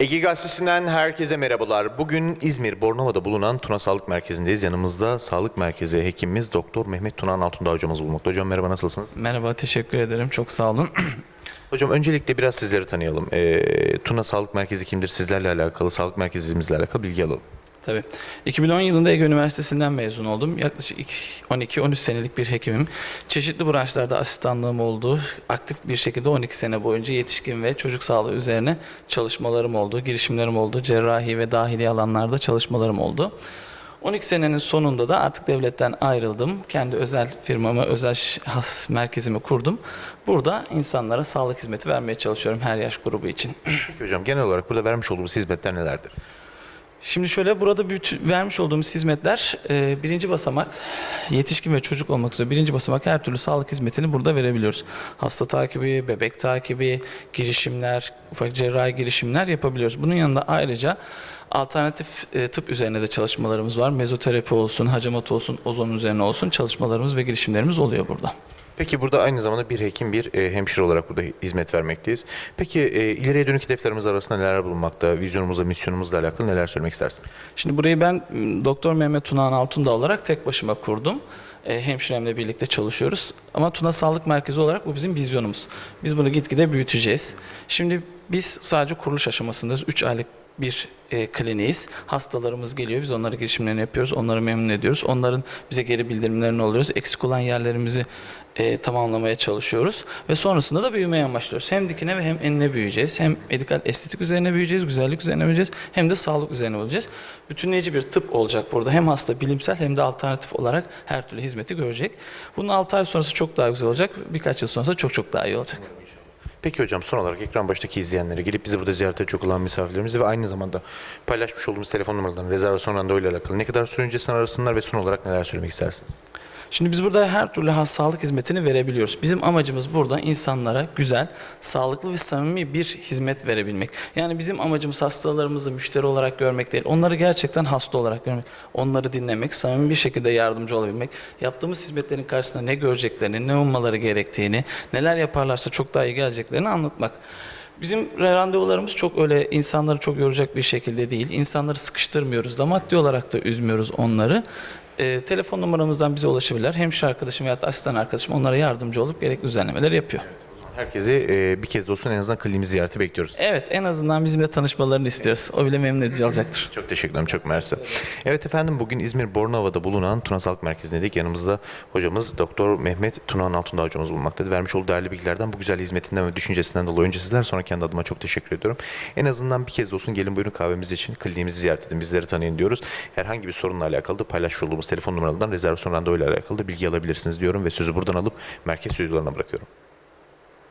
Ege Gazetesi'nden herkese merhabalar. Bugün İzmir Bornova'da bulunan Tuna Sağlık Merkezi'ndeyiz. Yanımızda Sağlık Merkezi hekimimiz Doktor Mehmet Tunan Altundağ hocamız bulunmakta. Hocam merhaba nasılsınız? Merhaba, teşekkür ederim. Çok sağ olun. Hocam öncelikle biraz sizleri tanıyalım. Ee, Tuna Sağlık Merkezi kimdir? Sizlerle alakalı, sağlık merkezimizle alakalı bilgi alalım. Tabii. 2010 yılında Ege Üniversitesi'nden mezun oldum. Yaklaşık iki- 12-13 senelik bir hekimim. Çeşitli branşlarda asistanlığım oldu. Aktif bir şekilde 12 sene boyunca yetişkin ve çocuk sağlığı üzerine çalışmalarım oldu, girişimlerim oldu. Cerrahi ve dahili alanlarda çalışmalarım oldu. 12 senenin sonunda da artık devletten ayrıldım. Kendi özel firmamı, özel has merkezimi kurdum. Burada insanlara sağlık hizmeti vermeye çalışıyorum her yaş grubu için. Peki hocam genel olarak burada vermiş olduğumuz hizmetler nelerdir? Şimdi şöyle burada bütün, vermiş olduğumuz hizmetler e, birinci basamak yetişkin ve çocuk olmak üzere birinci basamak her türlü sağlık hizmetini burada verebiliyoruz. Hasta takibi, bebek takibi, girişimler, ufak cerrahi girişimler yapabiliyoruz. Bunun yanında ayrıca alternatif e, tıp üzerine de çalışmalarımız var. Mezoterapi olsun, hacamat olsun, ozon üzerine olsun çalışmalarımız ve girişimlerimiz oluyor burada. Peki burada aynı zamanda bir hekim, bir e, hemşire olarak burada hizmet vermekteyiz. Peki e, ileriye dönük hedeflerimiz arasında neler bulunmakta? Vizyonumuzla, misyonumuzla alakalı neler söylemek istersiniz? Şimdi burayı ben m, Doktor Mehmet Tunağan Altundağ olarak tek başıma kurdum. E, hemşiremle birlikte çalışıyoruz. Ama Tuna Sağlık Merkezi olarak bu bizim vizyonumuz. Biz bunu gitgide büyüteceğiz. Şimdi biz sadece kuruluş aşamasındayız. 3 aylık bir e, kliniğiz. Hastalarımız geliyor. Biz onlara girişimlerini yapıyoruz. Onları memnun ediyoruz. Onların bize geri bildirimlerini alıyoruz. Eksik olan yerlerimizi e, tamamlamaya çalışıyoruz. Ve sonrasında da büyümeye amaçlıyoruz. Hem dikine ve hem enine büyüyeceğiz. Hem medikal estetik üzerine büyüyeceğiz. Güzellik üzerine büyüyeceğiz. Hem de sağlık üzerine olacağız. Bütünleyici bir tıp olacak burada. Hem hasta bilimsel hem de alternatif olarak her türlü hizmeti görecek. Bunun 6 ay sonrası çok daha güzel olacak. Birkaç yıl sonrası çok çok daha iyi olacak. Peki hocam son olarak ekran baştaki izleyenlere gelip bizi burada ziyaret edecek olan misafirlerimizi ve aynı zamanda paylaşmış olduğumuz telefon numaralarından rezervasyon randevu ile alakalı ne kadar süre öncesinden arasınlar ve son olarak neler söylemek istersiniz? Şimdi biz burada her türlü sağlık hizmetini verebiliyoruz. Bizim amacımız burada insanlara güzel, sağlıklı ve samimi bir hizmet verebilmek. Yani bizim amacımız hastalarımızı müşteri olarak görmek değil. Onları gerçekten hasta olarak görmek. Onları dinlemek, samimi bir şekilde yardımcı olabilmek. Yaptığımız hizmetlerin karşısında ne göreceklerini, ne ummaları gerektiğini, neler yaparlarsa çok daha iyi geleceklerini anlatmak. Bizim randevularımız çok öyle insanları çok yoracak bir şekilde değil. İnsanları sıkıştırmıyoruz da maddi olarak da üzmüyoruz onları. Ee, telefon numaramızdan bize ulaşabilirler. Hemşire arkadaşım veya asistan arkadaşım onlara yardımcı olup gerekli düzenlemeleri yapıyor. Herkesi e, bir kez de olsun en azından kliniğimizi ziyarete bekliyoruz. Evet en azından bizimle tanışmalarını istiyoruz. O bile memnun edici olacaktır. Çok teşekkür ederim. Çok mersi. Evet efendim bugün İzmir Bornova'da bulunan Tuna Sağlık Merkezi'ndeydik. Yanımızda hocamız Doktor Mehmet Tunan Altundağ hocamız bulunmaktadır. Vermiş olduğu değerli bilgilerden bu güzel hizmetinden ve düşüncesinden dolayı önce sizler sonra kendi adıma çok teşekkür ediyorum. En azından bir kez de olsun gelin buyurun kahvemiz için kliniğimizi ziyaret edin. Bizleri tanıyın diyoruz. Herhangi bir sorunla alakalı da paylaşmış olduğumuz telefon numaralarından rezervasyon randevu ile alakalı da bilgi alabilirsiniz diyorum ve sözü buradan alıp merkez stüdyolarına bırakıyorum.